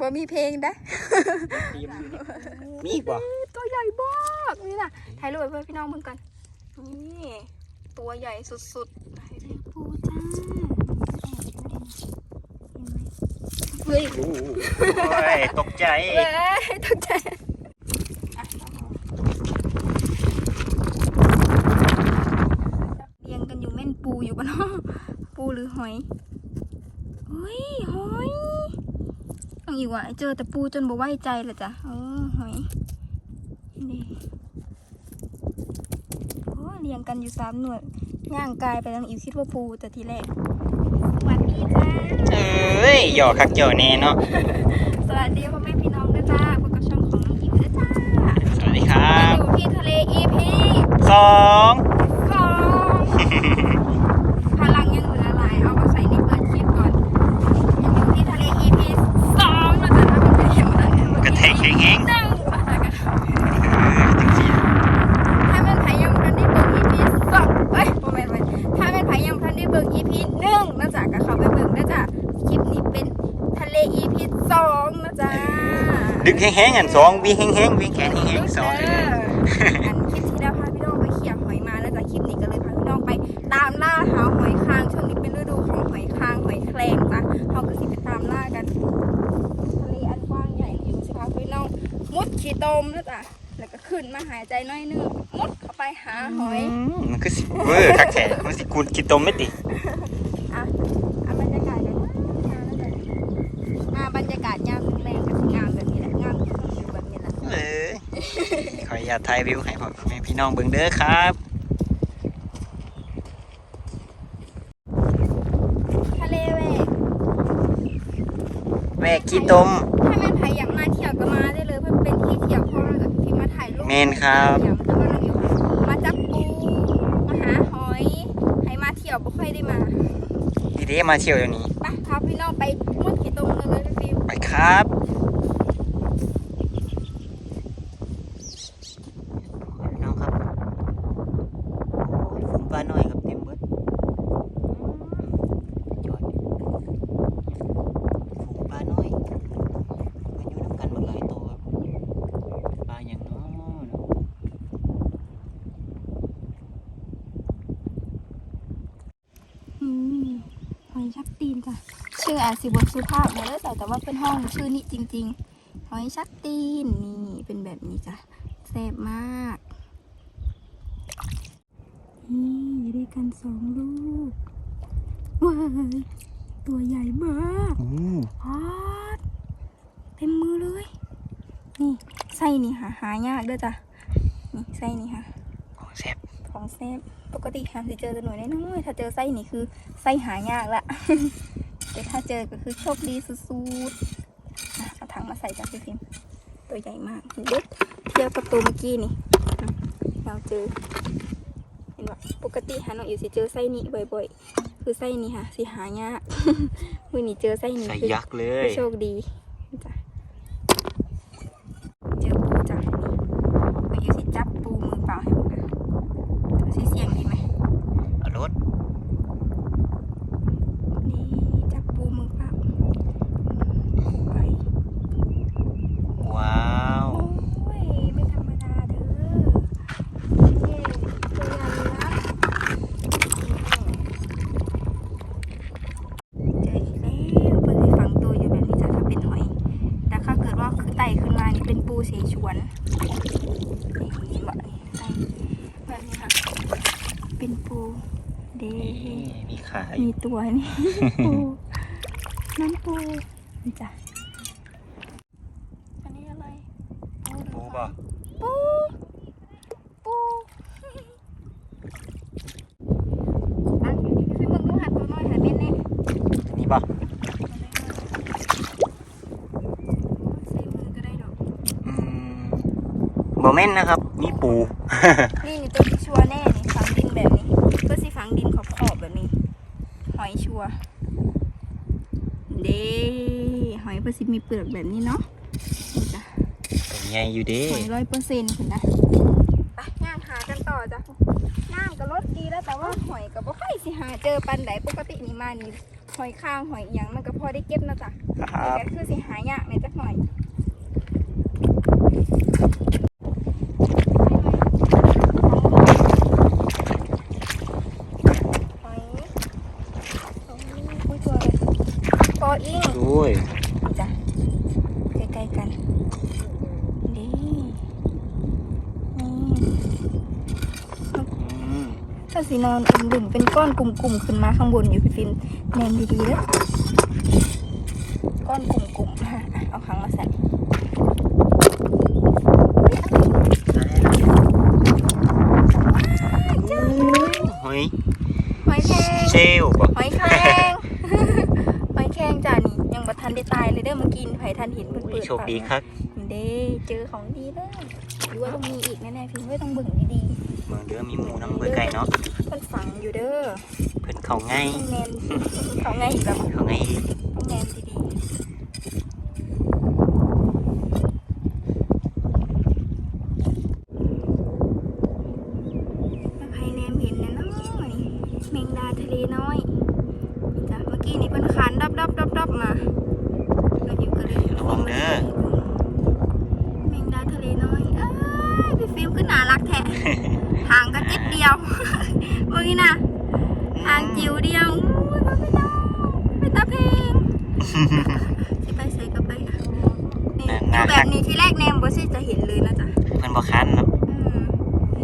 บ่มีเพลงได้ทีมอยู่นี่มีอีกบ่ตัวใหญ่มากนี่น่ะถ่ายรูปให้เพื่อนพี่น้องเพิ่งกันนี่ตัวใหญ่สุดๆถ่ายรูปปูจ้าเฮ้ยโอ้ยตกใจเว้ยตกใจอะเรียงกันอยู่แม่นปูอยู่ปะเนาะปูหรือหอยเฮ้ยหอยต้ อีกว่ะเจอแต่ปูจนบ่ไว้ใจเลยจ้ะเออหอยนี่โอ้เรียงกันอยู่สามหน่วยย่างกายไปทางอิวคิดว่าปูแต่ทีแรกสวัสดีจ้าเอ้ยหยอกคักหยอกแน่เนาะสวัสดีพ่อแม่พี่น้องด้วยจ้าพบกับช่องของน้องอิ๋วด้วยจ้าสวัสดีครับอยู่ที่ทะเล EP สองสองพลังยังเหลือหลายเอามาใส่ในเปิดคลิปก่อนยังอยู่ที่ทะเล EP สองนะจ๊ะถ้าเป็นไปยังไง กระเทงแข็งแห้ง หนึ่งมากัน เออจริง ถ้าเป็นไผ่ยังพันได้เบิก EP สองเอ้ยโมเมนต์ไว้ถ้าเป็นไผ่ยังพันได้เบิก EP หนึ่งนะจ๊ะก็เข้าไปเบิกนะจ๊ะคลิปนี้เป็นทะเล EP สองนะจ๊ะ ๆดึก แห้งๆอันสองวิ่งแห้งๆวิ่งแขนแห้งๆสองเอออันคลิปที่แล้วพาพี่น้องไปเขี่ยหอยมาแล้วจากคลิปนี้ก็เลยพาพี่น้องไปตามล่าหาหอยคางช่วงนี้เป็นฤดูของหอยคางหอยแครงจ้ะเขาก็สิไปตามล่ากันทะเลอันกว้างใหญ่อยู่สิพาพี่น้องมุดขี้ตมแล้วจ้ะแล้วก็ขึ้นมาหายใจน้อยหนึงมุดเข้าไปหาหอยมมันคือสิเวอร์คักแท้มันสิกูดกินตมไม่ติ อะอะบรรยากาศกันงามแล้วจ้ะอะบรรยากาศยามแรงๆก็สิงามแบบนี้แหละงามคืออยู่แบบนี้แหละ เอ้ยข ออนุญาตถ่ายวิวให้พ่อแม่พี่น้องเบิ่งเด้อครับทะเลเว้ยแม่ขี้ตม ถ้าแม่นใครอยากมาเที่ยวก็มาได้เลยเพราะมันเป็นที่เที่ยวเพราะว่าแบบที่มาถ่ายรูปเมนครับ เที่ยวมันจะมาอยู่มาจับปูมาหาหอยให้มาเที่ยวบ่ค่อยได้มาดีเด้มาเที่ยวเดี๋ยวนี้ไปพาพี่น้องไปมุดขี่ตรงกันเลยพี่ฟิวไปครับพี่น้องครับโอ้ยฝูงปลาน้อยครับเต็มเบิดจอดฝูงปลาน้อยมันอยู่น้ำกันหมดหลายตัวครับปลาอย่างน้อย อืมหอยชักตีนจ้ะ ชื่ออาจสิบสุภาพเนอะแต่ว่าเป็นห้องชื่อนี้จริงๆหอยชักตีนนี่เป็นแบบนี้จ้ะแซ่บมากนี่อยู่ด้วยกันสองลูกว้ายตัวใหญ่มากอืมพอดเต็มมือเลย นี่ไส้นี่หาหายากเด้อจ้ะนี่ไส้นี่ค่ะ ของแซ่บของแซ่บปกติหาสิเจอแต่หน่วยน้อยๆถ้าเจอไส้นี่คือไส้หายากละ แต่ถ้าเจอก็คือโชคดีสุดๆอะเอาถังมาใส่จ้ะพี่พิมพ์ตัวใหญ่มากเด็กเทียบกับตัวเมื่อกี้นี่อะเราเจอ เห็นว่าปกติหาน้องอยู่สิเจอไส้นี้บ่อยๆ คือไส้นี้ค่ะสิหายากมือนี้เจอไส้นี้ใส่คือยักษ์เลย โชคดีจ้ะเจอปูจ้ะนี่ไปอยู่สิจับปูมือเปล่าให้ผมนะสิเสียงดีไหม เอารถ นี่จับปูมือเปล่าไป ว้าว โอ้ยไม่ธรรมดาเด้อเย้ตัวใหญ่นะเจออีกแล้วเปิดสิฝังตัวอยู่แบบนี้จ้ะถ้าเป็นหอย แต่ถ้าเกิดว่าคือไต่ขึ้นมานี่เป็นปูเสฉวนนี่เห็นบ่นี่ไต่แบบนี้ค่ะ เป็นปูเดมีขายมีตัวนี่ปูน้ำปูนี่จ้ะอันนี้อะไรปูป่ะปูปูอะอยู่นี่พี่มึงดูหาตัวน้อยหาเม่นแน่นี่ป่ะใส่มือก็ได้ดอกอืมโมเมนนะครับ มีปูนี่นี่ตัวที่ชัวร์แน่นี่ฝังดินแบบนี้ก็สิฝังดินขอบขอบๆแบบนี้ หอยชัวร์เด้หอยเพื่อสิมีเปลือกแบบนี้เนาะนี่จ้ะตัวใหญ่อยู่เด้หอยร้อยเปอร์เซ็นต์คุณนะไปย่างหากันต่อจ้ะย่างก็รสดีแล้วแต่ว่าหอยกับบ่ค่อยสิหาเจอปันไดปกตินี่มานี่หอยข้างหอยอีหยังมันก็พอได้เก็บนะจ๊ะครับแต่ก็คือสิหายากในอยจักหน่อยหอยโอ้ยอุ้ยตัวอะไรป ออิงด้วยจ้ะใกล้ๆกันดีนี่อืมถ้าสีนอนอุ่มดุ่มเป็นก้อนกลุ่มๆขึ้นมาข้างบนอยู่พี่ฟิล์มแนมดีๆเด้อก้อนกลุ่มๆอะเอาครั้งมาใส่หอยหอยแครงเชลบ่หอยแครง หอยแครงจ้านี่ยังบั ทันได้ตายเลยเด้อเมื่อกี้ไผทันเห็นเพิ่นเปิดโชคดีครับเด้เจอของดีเด้อหรือว่าต้องมีอีกแน่ๆพิมพ์ไม่ต้องเบิ่งดีเมืองเด้อมีหมูน้ำเบอร์ไก่เนาะๆเพิ่นฝังอยู่เด้อเพิ่นเขาง่ายต้องแนมเขาไงอีกแล้วมั้งเขาง่ายอีกต้องแนมดีๆถ้าใครแนมเห็นนะเนาะนี่แมงดาทะเลน้อยนี่จ้ะเมื่อกี้นี่เพิ่นคานดับดับดับดับมาเราอยู่กันเลย ระวังเด้อ แมงดาทะเลน้อยเอ้ยพี่ ฟิล์มคือน่ารักแท้ห่างกันจิดเดียวเมื่อกี้นะห่างจิ๋วเดียวอุ้ยมันไม่ต้องไม่ตาเพลงสิไปใส่กับไปอะนี่คือแบบนี้ที่แรกแนมบ่สิจะเห็นเลยนะจ๊ะเพิ่นบ่คันเนาะอืม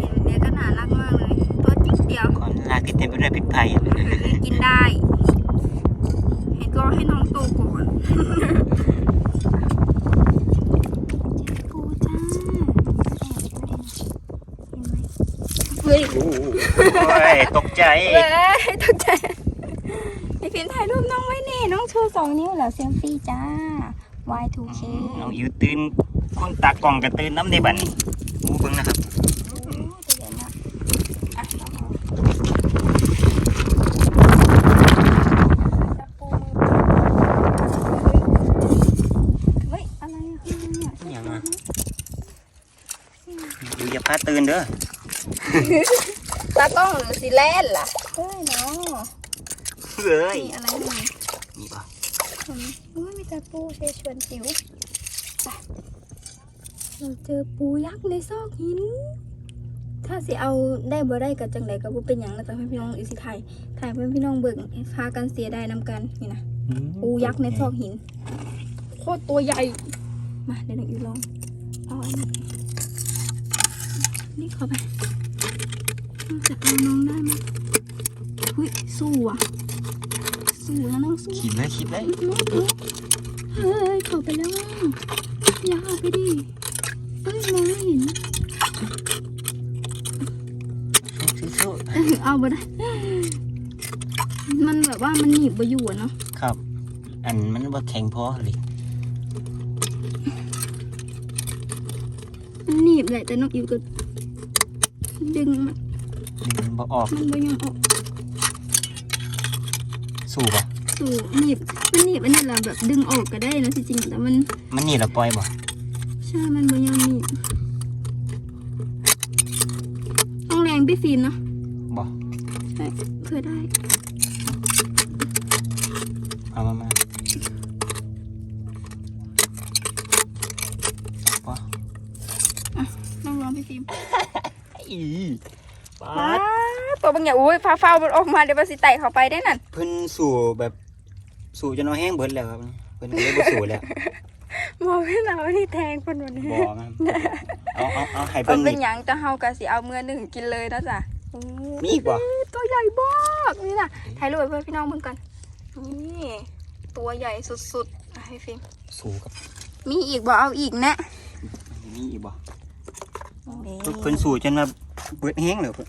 เห็นเนี่ยก็น่ารักมากเลย ตัวจิ๊ดเดียวก่อนลากที่เต็มไปด้วยพริกไทยกินได้ เห็นก็ให้น้องโตก่อนปูจ้าเห็นไหมเฮ้ย โอ้ย ตกใจ เว้ยตกใจพี่ฟิล์มถ่ายรูปน้องไว้นี่น้องชูสองนิ้วเหรอเซลฟี่จ้า Y2K น้องอิวตื่นคนตากล้องก็ตื่นน้ำในบัดนี้โอ้เบิ่งนะครับโอ้ตัวใหญ่มากอะน้องเอาตะปูเฮ้ยอะไรอะข้างในเนี่ยอหย่างอะอยู่อย่าพลาดตื่นเด้อ ตากล้องหรือสีแลนล่ะเฮ้ยเนาะเฮ้ยนี่อะไรนี่นี่ป่ะอืมอุ้ยมีแต่ปูเชชวนจิ๋วไปเราเจอปูยักษ์ในซอกหิน ถ้าสิเอาได้บ่ได้กับจังไดก็บ่เป็นหยังนะจ๊ะพี่น้องอีสิไทยถ่ายเพื่อนพี่น้องเบิ่งพากันเสียได้นำกันนี่นะปูยักษ์ในซอกหิน โคตรตัวใหญ่ มาเดี๋ยวหนูอีลองเอาอันนี้นี่เข้าไปน่า จะเอาน้องได้ไหมเฮ้ยสู้อะ สู้แล้วน้องสู้คิดเลยคิดเลยเฮ้ยเข้าไปแล้วอะอย่าเอาไปดิเอ้ยมองไม่เห็นสู้เอ้ยเอาไปได้มันแบบว่ามันหนีบไปอยู่อะเนาะๆครับ อันมันว่าแข็งพอเลยมันหนีบแหละแต่น้องอิวก็ดึงมัน มันบ่ออกมันบ่ยอมออกสู้ป่ะสู่หนีบมันหนีบอันนี้แหละแบบดึงออกก็ได้นะจริงๆแต่มันมันนี่เราปล่อยบ่ใช่มันบ่ยอมหนีบต้องแรงพี่ฟิล์มเนาะบ่ใช่เพื่อได้ เอามามาบ่ ลองลองพี่ฟิล์ม อีปา ว้า ด ตัว บางอย่างอุ้ยฟ้าเฝ้ามันออกมาเดี๋ยวมันสิไต่เข้าไปได้นั่นเพิ่นสู่แบบสู่จนเอาแห้งเบิดแล้วครับเพิ่นก็เลยบ่สู่แล้วมองให้เราที่แทงคนวันนี้บ่มันเอาเอาเอาให้มัเพิ่นนเป็นนี่หยังจะเฮากะสิเอาเมื่อหนึ่งกินเลยนะจ๊ะโอ้มีอีกบ่ตัวใหญ่มากนี่นะถ่ายรูปให้เพื่อนพี่น้องเพิ่งกันนี่ตัวใหญ่สุดๆอะให้ฟิล์มสู่กับ มีอีกบ่เอาอีกนะมีอีกบ่นี่เพิ่นสู่จนว่าเบิดแห้งแล้วเพิ่น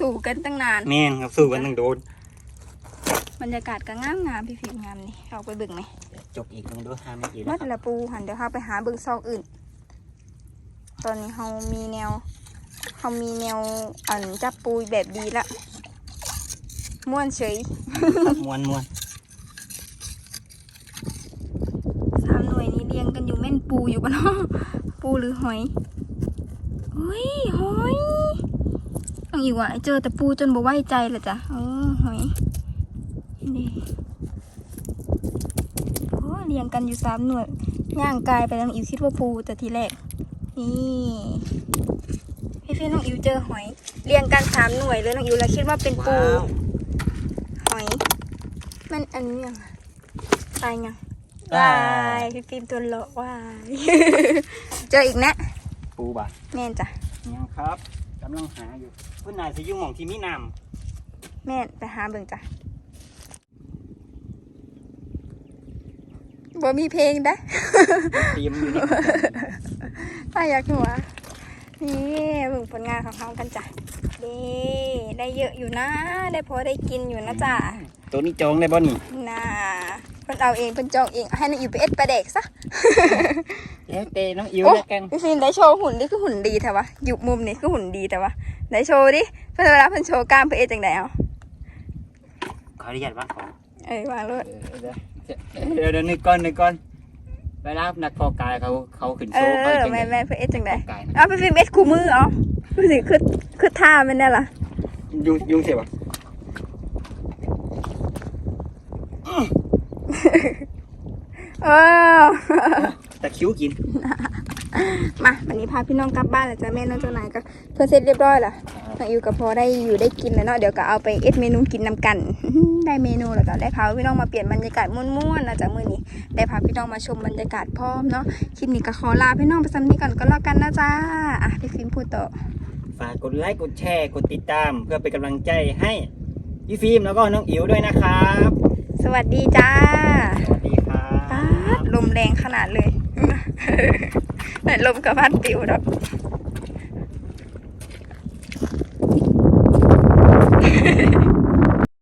สู่กันตั้งนานแม่นครับสู่กันตั้งโดนบรรยากาศก็งามงามๆพี่ฟิล์มงามนี่เอาไปเบิ่งไหมจบอีกเบิ่งดูห้านาทีแล้วมัดครับละปูหันเดี๋ยวเราไปหาเบิ่งซอกอื่น ตอนนี้เรามีแนวเรามีแนวอันจับปูแบบดีละม่วนเฉยม่วนม่วนสามหน่วยนี้เรียงกันอยู่แม่นปูอยู่ปะเนาะปูหรือหอยเฮ้ยหอย ต้องอีกว่ะเจอแต่ปูจนบ่ไว้ใจเลยจ้ะเออหอยนี่เรียงกันอยู่สามหน่วยย่างกายไปน้องอิวคิดว่าปูแต่ทีแรกนี่พี่พี่น้องอิวเจอหอย เรียงกันสามหน่วยเลยน้องอิวแล้วคิดว่าเป็นปูว้าวหอย มันอันนี้ยังอะตายยังตายวายพี่ฟิล์มตัวเลาะวาย เจออีกนะ ปูบ่ะแม่นจ้ะยังครับกำลังหาอยู่เพื่อนนายสิอยุ่งหม่องที่มีน้แม่นไปหาเบิ่งจ้ะบ่มีเพลงได้ำเตรียมอยู่นี่ถ้าอยากหัว นี่เบิ่งผลงานของเขากันจ้ะนี่ได้เยอะอยู่นะ ได้พอได้กินอยู่นะจ้ะตัวนี้จองได้บ่นี่น่าเพิ่นเอาเองเพิ่นจองเอง ให้น้องอิวไปเอ็ดปลาเด็กซะ แล้วเตน้องอิวโอ้แล้วกันพี่ฟิล์มได้โชว์หุ่นนี่คือหุ่นดีแต่วะอยู่มุมนี่คือหุ่นดีแต่วะได้โชว์ดิเพิ่นเวลาเพิ่นโชว์กล้ามเพิ่นเอ็ดจังไดเอาขออนุญาตวางของเอ้ยวางเลยเดี๋ยวเดี๋ยวนึกก่อนนึกก่อนเวลานักพอกายเขาเขาขึ้นเอโซ่เขาอจังแม่ได๋แม่เพิ่นเอ็ดจังไดกายเอาพี่ฟิล์มเอ็ดคู่มือเอาดูสิคือคือท่ามันนี่ล่ะยุ่งยุ่งเสียบ่เออ ตะคริวกิน มาวันนี้พาพี่น้องกลับบ้านแล้วจ้ะแม่น้องเจ้านายก็เพื่อนเสร็จเรียบร้อยและน้องอิวกับพอได้อยู่ได้กินแล้วเนาะเดี๋ยวก็เอาไปเอ็ดเมนูกินนำกัน ได้เมนูแล้วก็ได้พาพี่น้องมาเปลี่ยนบรรยากาศม่วนๆนะจ๊ะมื้อนี้ ได้พาพี่น้องมาชมบรรยากาศพร้อมเนาะคลิปนี้ก็ขอลาพี่น้องไปซ้ำนี้ก่อนก็แล้วกันนะจ้าอะพี่ฟิล์มพูดต่อฝากกดไลค์กดแชร์กดติดตาม เพื่อเป็นกำลังใจให้พี่ฟิล์มแล้วก็น้องอิ๋วด้วยนะครับ สวัสดีจ้า สวัสดีครัป๊าบดลมแรงขนาดเลย ไหนลมกระพัดปิวดอก